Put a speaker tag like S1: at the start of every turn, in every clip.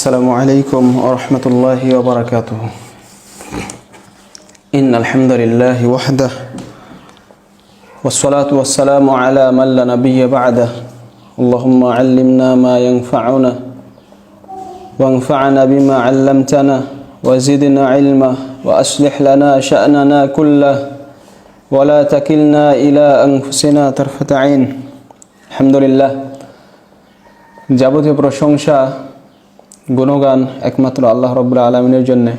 S1: السلام عليكم ورحمة الله وبركاته إن الحمد لله وحده والصلاة والسلام على من لا نبي بعده اللهم علمنا ما ينفعنا وانفعنا بما علمتنا وزدنا علما وأصلح لنا شأننا كله ولا تكلنا إلى أنفسنا طرفة عين الحمد لله যাবতীয় প্রশংসা গুণগান একমাত্র আল্লাহ রব্বুল আলমিনের জন্যে।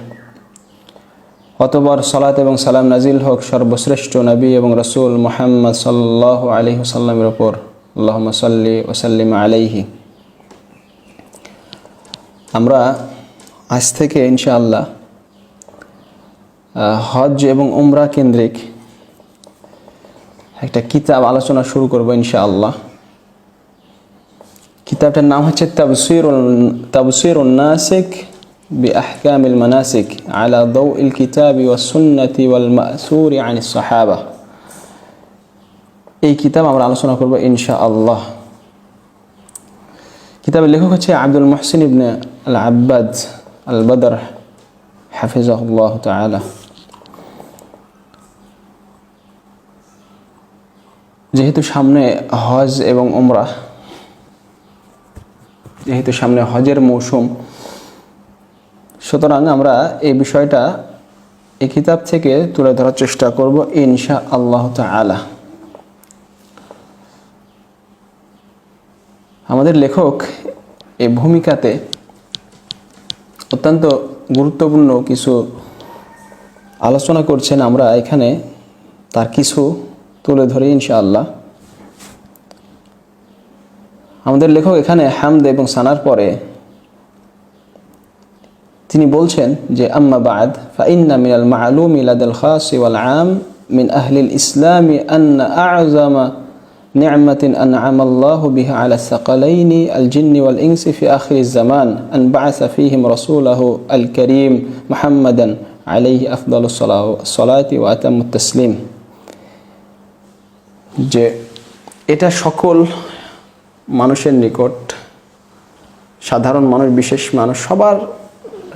S1: অতবার সালাত এবং সালাম নাজিল হোক সর্বশ্রেষ্ঠ নবী এবং রসুল মোহাম্মদ সাল্লাহ আলি সাল্লামের ওপর আল্লাহ সাল্লি ওসাল্লিম আলাইহি। আমরা আজ থেকে ইনশাআল্লাহ হজ এবং উমরা কেন্দ্রিক একটা কিতাব আলোচনা শুরু করব ইনশাআল্লাহ। কিতাবটার নাম হচ্ছে তাবসিরুল তাবসিরুন নাসিক بأحكام المناسك على ضوء الكتاب والسنة والمأثور عن الصحابة এই কিতাব আমরা আলোচনা করব ইনশাআল্লাহ কিতাবের লেখক হচ্ছে আব্দুল মুহসিন ইবনে আল আব্বাদ আল বদর হাফিজাহুল্লাহ তাআলা যেহেতু সামনে হজ এবং উমরা যেহেতু সামনে হজের মৌসুম, সুতরাং আমরা এই বিষয়টা এই কিতাব থেকে তুলে ধরার চেষ্টা করব ইনশা আল্লাহ তালা আমাদের লেখক এই ভূমিকাতে অত্যন্ত গুরুত্বপূর্ণ কিছু আলোচনা করছেন। আমরা এখানে তার কিছু তুলে ধরি ইনশাআল্লাহ। আমাদের লেখক এখানে হামদ এবং সানার পরে তিনি বলছেন যে আম্মা বাদ ফাইন্না মিনাল মালুম ইলাদাল খাস ওয়াল আম من أهل الإسلام أن أعظم نعمة أنعم الله بها على الثقلين الجن والإنس في آخر الزمان أن بعث فيهم رسوله الكريم محمدا عليه أفضل الصلاة وأتم التسليم যে এটা সকল মানুষের নিকট, সাধারণ মানুষ, বিশেষ মানুষ, সবার,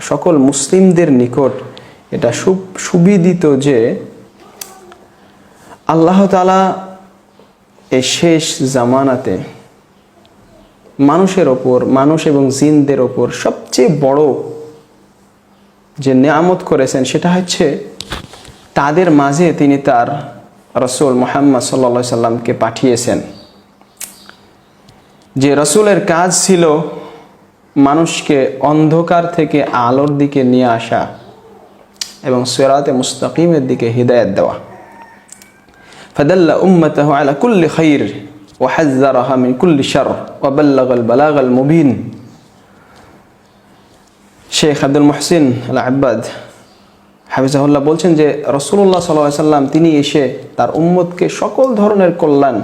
S1: সকল মুসলিমদের নিকট এটা সু- সুবিদিত যে আল্লাহ তালা এই শেষ জামানাতে মানুষের ওপর, মানুষ এবং জিনদের ওপর সবচেয়ে বড় যে নিয়ামত করেছেন সেটা হচ্ছে তাদের মাঝে তিনি তার রসুল মোহাম্মদ সাল্লা সাল্লামকে পাঠিয়েছেন। যে রসুলের কাজ ছিল মানুষকে অন্ধকার থেকে আলোর দিকে নিয়ে আসা এবং সেরাতে মুস্তাকিমের দিকে হৃদায়ত দেওয়া فدل أمته على كل خير وحذرها من كل شر وبلغ البلاغ المبين শেখ আব্দুল মহসিন আল আব্বাদ হাফিজাহুল্লাহ বলছেন যে রসুল্লাহ সাল্লাহ সাল্লাম তিনি এসে তার উম্মতকে সকল ধরনের কল্যাণ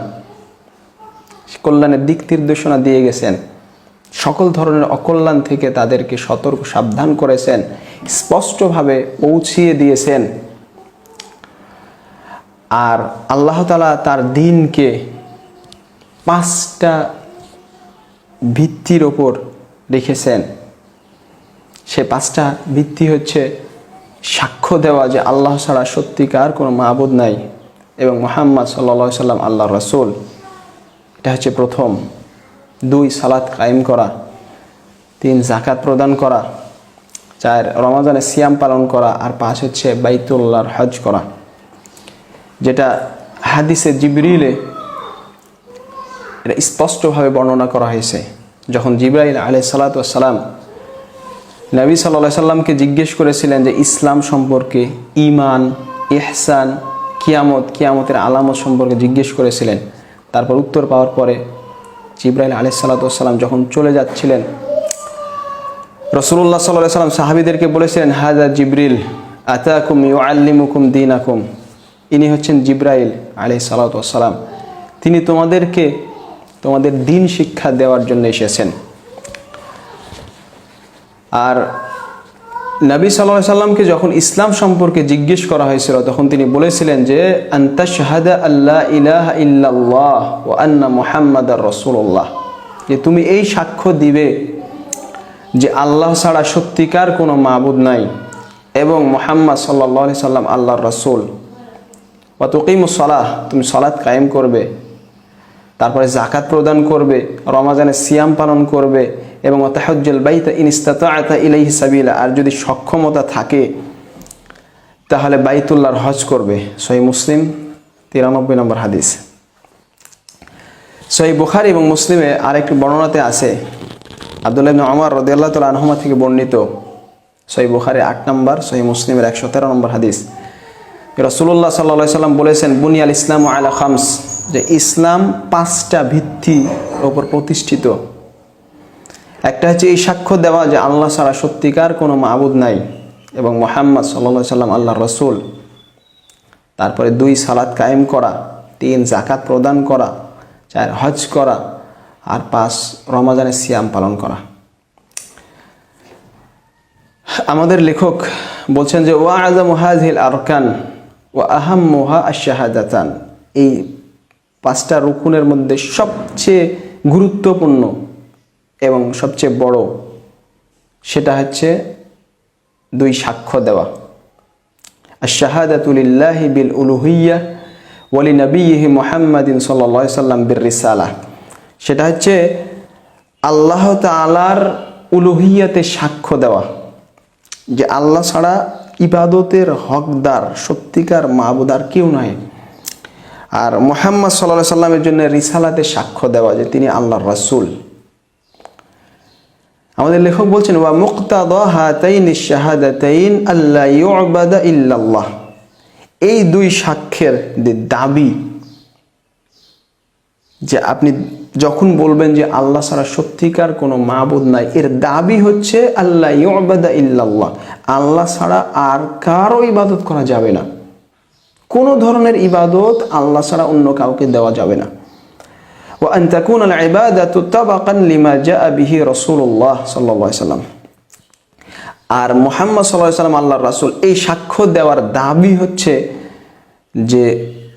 S1: কল্যাণের দিক নির্দেশনা দিয়ে গেছেন। সকল ধরনের অকল্যাণ থেকে তাদেরকে সতর্ক, সাবধান করেছেন, স্পষ্টভাবে পৌঁছিয়ে দিয়েছেন। আর আল্লাহ তালা তার দিনকে পাঁচটা ভিত্তির ওপর রেখেছেন। সে পাঁচটা ভিত্তি হচ্ছে সাক্ষ্য দেওয়া যে আল্লাহ ছাড়া সত্যিকার কোনো মাহবুদ নাই এবং মোহাম্মদ সাল্লা সাল্লাম আল্লাহ রসুল। এটা হচ্ছে প্রথম। দুই, সালাত কায়েম করা। তিন জাকাত প্রদান করা। চার, রমাজানে সিয়াম পালন করা। আর পাঁচ হচ্ছে বাইতুল্লাহর হজ করা। যেটা হাদিসে জিবরিলে এটা স্পষ্টভাবে বর্ণনা করা হয়েছে। যখন জিব্রাইল আলাই সালাতাম নবী সাল্লা সাল্লামকে জিজ্ঞেস করেছিলেন যে ইসলাম সম্পর্কে ইমান ইহসান, কিয়ামত, কিয়ামতের আলামত সম্পর্কে জিজ্ঞেস করেছিলেন। তারপর উত্তর পাওয়ার পরে জিব্রাইল আলি সাল্লাতাম যখন চলে যাচ্ছিলেন রসুল্লাহ সাল্লাহ সাল্লাম সাহাবিদেরকে বলেছিলেন হাজা জিব্রিল, আতাকুম ইউ দিন আকুম ইনি হচ্ছেন জিব্রাইল আলি সাল্লাতাম তিনি তোমাদেরকে তোমাদের দিন শিক্ষা দেওয়ার জন্য এসেছেন। আর নবী সাল্লাহ সাল্লামকে যখন ইসলাম সম্পর্কে জিজ্ঞেস করা হয়েছিল, তখন তিনি বলেছিলেন যে আন্তা শাহাদা আল্লাহ ইলাহ ইল্লাল্লাহ ও আন্না মোহাম্মদ রসুল্লাহ যে তুমি এই সাক্ষ্য দিবে যে আল্লাহ ছাড়া সত্যিকার কোনো মাবুদ নাই এবং মোহাম্মদ সাল্লি সাল্লাম আল্লাহর রসুল। তুকিম সলাহ, তুমি সলাৎ কায়েম করবে, তারপরে জাকাত প্রদান করবে রমাজানে সিয়াম পালন করবে এবং অতাহজ্জল বাইতা ইনিস্তাতা ইলাই হিসাবিলা আর যদি সক্ষমতা থাকে, তাহলে বাইতুল্লাহর হজ করবে। সহি মুসলিম, তিরানব্বই নম্বর হাদিস। সহি বুখারি এবং মুসলিমে আরেকটি বর্ণনাতে আছে, আবদুল্লাহ ওমর রাদিয়াল্লাহু তাআলা আনহুমা থেকে বর্ণিত। সহি বুখারি আট নম্বর, সহি মুসলিমের একশো তেরো নম্বর হাদিস। রসুল্লাহ সাল্লা সাল্লাম বলেছেন, বুনিয়াল ইসলাম আলা খামস যে ইসলাম পাঁচটা ভিত্তি ওপর প্রতিষ্ঠিত। একটা হচ্ছে এই সাক্ষ্য দেওয়া যে আল্লাহ ছাড়া সত্যিকার কোনো মাবুদ নাই এবং মোহাম্মদ সাল্লা সাল্লাম আল্লাহ রসুল। তারপরে দুই সালাদ কায়েম করা, তিন জাকাত প্রদান করা, চার হজ করা আর পাঁচ রমাজানের সিয়াম পালন করা। আমাদের লেখক বলছেন যে ওয়া আজম হাজিল আরকান ও আহাম মোহা আশাহাদাতান এই পাঁচটা রুকুনের মধ্যে সবচেয়ে গুরুত্বপূর্ণ এবং সবচেয়ে বড় সেটা হচ্ছে দুই সাক্ষ্য দেওয়া। আর আশাহাদাতুলিল্লাহি বিল উলুহিয়া ওয়ালি নবীহি মোহাম্মদিন সাল্লা সাল্লাম বির রিসালা। সেটা হচ্ছে আল্লাহ তালার উলুহিয়াতে সাক্ষ্য দেওয়া যে আল্লাহ ছাড়া ইবাদতের হকদার, সত্যিকার মাহবুদার কেউ নয় আর মোহাম্মদ সাল্লাহ সাল্লামের জন্য রিসালাতে সাক্ষ্য দেওয়া যে তিনি আল্লাহর রাসুল। আমাদের লেখক বলছেন, ওয়া মুক্তাদ হাতাইন শাহাদাতাইন আল্লাহ ইউবাদা ইল্লাল্লাহ। এই দুই সাক্ষ্যের দাবি, যে আপনি যখন বলবেন যে আল্লাহ ছাড়া সত্যিকার কোনো মাবুদ নাই, এর দাবি হচ্ছে আল্লাহ ইউবাদা ইল্লাল্লাহ। আল্লাহ ছাড়া আর কারও ইবাদত করা যাবে না। কোনো ধরনের ইবাদত আল্লাহ ছাড়া অন্য কাউকে দেওয়া যাবে না। ও আন তাকুন আল ইবাদাতু তাবাকান লিমা জাআ বিহি রাসূলুল্লাহ সাল্লাল্লাহু আলাইহি সাল্লাম আর মুহাম্মদ আলাইহি সাল্লাম আল্লাহর রাসূল, এই সাক্ষ্য দেওয়ার দাবি হচ্ছে যে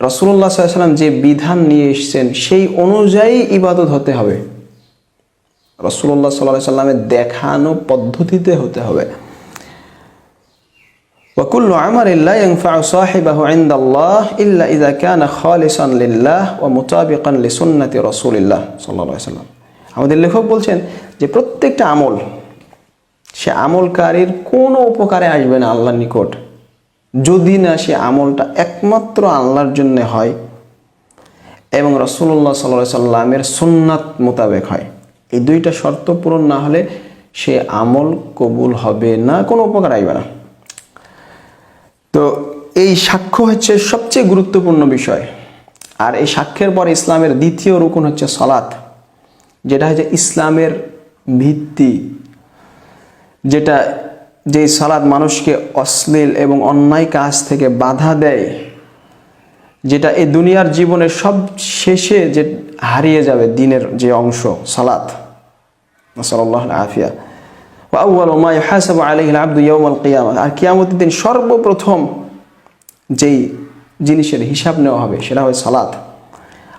S1: রসুল্লাহ সাল্লাম যে বিধান নিয়ে এসছেন, সেই অনুযায়ী ইবাদত হতে হবে। রসুল্লাহ সাল্লাহ সাল্লামের দেখানো পদ্ধতিতে হতে হবে। وكل عمل لا ينفع صاحبه عند الله إلا إذا كان خالصا لله ومطابقا لسنة رسول الله صلى الله عليه وسلم আমাদের লেখক বলছেন যে প্রত্যেকটা আমল সে আমলকারীর কোনো উপকারে আসবে না আল্লাহর নিকট যদি না সে আমলটা একমাত্র আল্লাহর জন্য হয় এবং রসুল্লাহ সাল্লা সাল্লামের সুন্নাত মোতাবেক হয় এই দুইটা শর্ত পূরণ না হলে সে আমল কবুল হবে না কোনো উপকার আসবে না তো এই সাক্ষ্য হচ্ছে সবচেয়ে গুরুত্বপূর্ণ বিষয়। আর এই সাক্ষ্যের পর ইসলামের দ্বিতীয় রুকুন হচ্ছে সলাৎ যেটা হচ্ছে ইসলামের ভিত্তি, যেটা যে সালাদ মানুষকে অশ্লীল এবং অন্যায় কাজ থেকে বাধা দেয়, যেটা এই দুনিয়ার জীবনের সব শেষে যে হারিয়ে যাবে দিনের যে অংশ, সালাত। সাল্লাহ আফিয়া। আর কিয়ামতের দিন সর্বপ্রথম যেই জিনিসের হিসাব নেওয়া হবে, সেটা হয় সলাৎ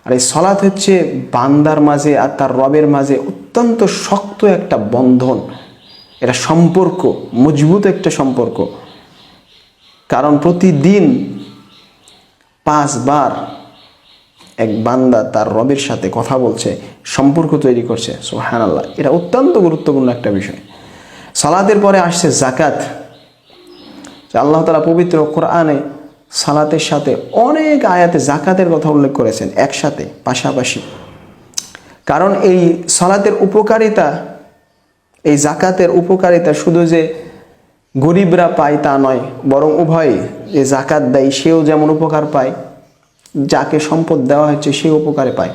S1: আর এই সলাৎ হচ্ছে বান্দার মাঝে আর তার রবের মাঝে অত্যন্ত শক্ত একটা বন্ধন। এটা সম্পর্ক, মজবুত একটা সম্পর্ক। কারণ প্রতিদিন পাঁচবার এক বান্দা তার রবের সাথে কথা বলছে, সম্পর্ক তৈরি করছে। সোহান আল্লাহ এটা অত্যন্ত গুরুত্বপূর্ণ একটা বিষয়। সালাতের পরে আসছে জাকাত আল্লাহ তালা পবিত্র কোরআনে সালাতের সাথে অনেক আয়াতে জাকাতের কথা উল্লেখ করেছেন, একসাথে, পাশাপাশি। কারণ এই সালাতের উপকারিতা, এই জাকাতের উপকারিতা শুধু যে গরিবরা পায় তা নয়, বরং উভয় যে জাকাত দেয় সেও যেমন উপকার পায়, যাকে সম্পদ দেওয়া হচ্ছে সে উপকারে পায়।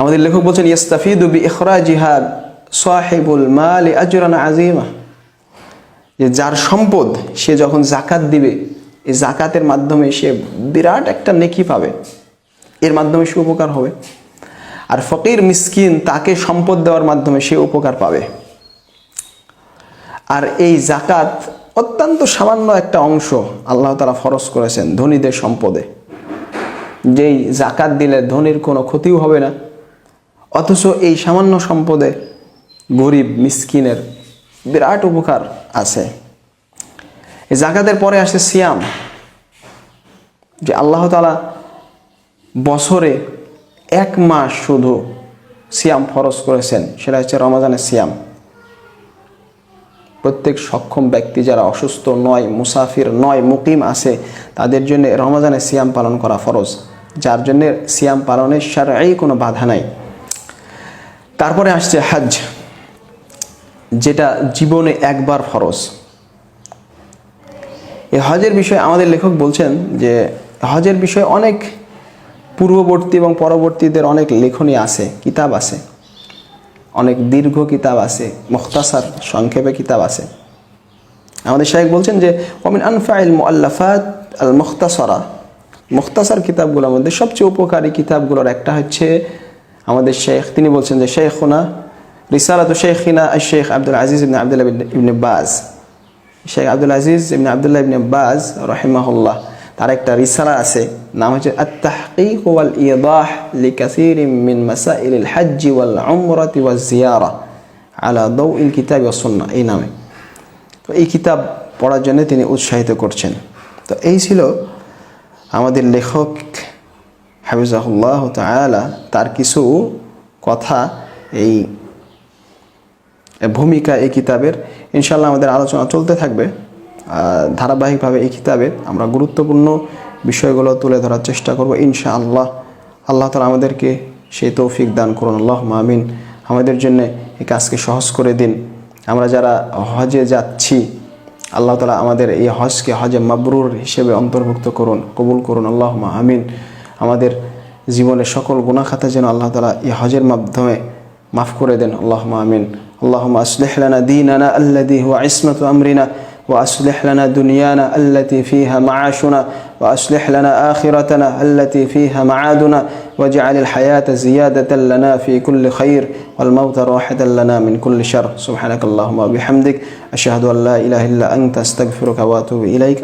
S1: আমাদের লেখক বলছেন ইস্তাফিদু বি ইখরা জিহাদ সাহেবুল মাল আজরান আজিমা যে যার সম্পদ সে যখন জাকাত দিবে, এই জাকাতের মাধ্যমে সে বিরাট একটা নেকি পাবে। এর মাধ্যমে সে উপকার হবে। আর ফকির মিসকিন তাকে সম্পদ দেওয়ার মাধ্যমে সে উপকার পাবে। আর এই জাকাত অত্যন্ত সামান্য একটা অংশ আল্লাহ তারা ফরজ করেছেন ধনীদের সম্পদে। যেই জাকাত দিলে ধনীর কোনো ক্ষতিও হবে না। অথচ এই সামান্য সম্পদে গরিব, মিসকিনের বিরাট উপকার আছে। এই জাকাতের পরে আসে সিয়াম, যে আল্লাহ তালা বছরে এক মাস শুধু সিয়াম ফরজ করেছেন, সেটা হচ্ছে রমাজানের সিয়াম। প্রত্যেক সক্ষম ব্যক্তি যারা অসুস্থ নয়, মুসাফির নয়, মুকিম আছে, তাদের জন্য রমাজানের সিয়াম পালন করা ফরজ। যার জন্য সিয়াম পালনের সারাই কোনো বাধা নাই। তারপরে আসছে হজ যেটা জীবনে একবার ফরজ। এই হজের বিষয়ে আমাদের লেখক বলছেন যে, হজের বিষয়ে অনেক পূর্ববর্তী এবং পরবর্তীদের অনেক লেখনী আছে, কিতাব আছে। অনেক দীর্ঘ কিতাব আছে, মুখতাসার সংক্ষেপে কিতাব আছে। আমাদের শাহেক বলছেন যে অমিন আনফাইল মুআল্লাফাত আল মুখতাসরা মুখতাসার কিতাবগুলোর মধ্যে সবচেয়ে উপকারী কিতাবগুলোর একটা হচ্ছে আমাদের শেখ তিনি বলছেন যে শেখ শেখুনা রিসালাত শেখিনা শেখ আব্দুল আজিজ ইবনে আবদুল্লাহ ইবনে বাজ। শেখ আব্দুল আজিজ ইবনে আবদুল্লাহ ইবনে বাজ রহিমাহুল্লাহ। তার একটা রিসালা আছে, নাম হচ্ছে আত্তাহকিক ওয়াল ইদাহ লিকাসির মিন মাসাইল আল হজ্জ ওয়াল উমরাতি ওয়াজ জিয়ারা আলা দাউইল কিতাব ওয়াস এই নামে। তো এই কিতাব পড়ার জন্য তিনি উৎসাহিত করছেন। তো এই ছিল আমাদের লেখক হাফিজাহুল্লাহ তালা তার কিছু কথা এই ভূমিকা এই কিতাবের ইনশাল্লাহ আমাদের আলোচনা চলতে থাকবে। ধারাবাহিকভাবে এই কিতাবে আমরা গুরুত্বপূর্ণ বিষয়গুলো তুলে ধরার চেষ্টা করব ইনশা আল্লাহ আল্লাহ তালা আমাদেরকে সেই তৌফিক দান করুন আল্লাহ মামিন আমাদের জন্য এই কাজকে সহজ করে দিন। আমরা যারা হজে যাচ্ছি, আল্লাহ তালা আমাদের এই হজকে হজে মাবরুর হিসেবে অন্তর্ভুক্ত করুন, কবুল করুন আল্লাহ আমিন। আমাদের জীবনের সকল গুণাখাতা যেন আল্লাহ তালা এই হজের মাধ্যমে মাফ করে দেন আল্লাহ আমিন। اللهم أصلح لنا ديننا الذي هو عصمة أمرنا وأصلح لنا دنيانا التي فيها معاشنا وأصلح لنا آخرتنا التي فيها معادنا واجعل الحياة زيادة لنا في كل خير والموت راحة لنا من كل شر. سبحانك اللهم وبحمدك أشهد أن لا إله إلا أنت أستغفرك وأتوب إليك.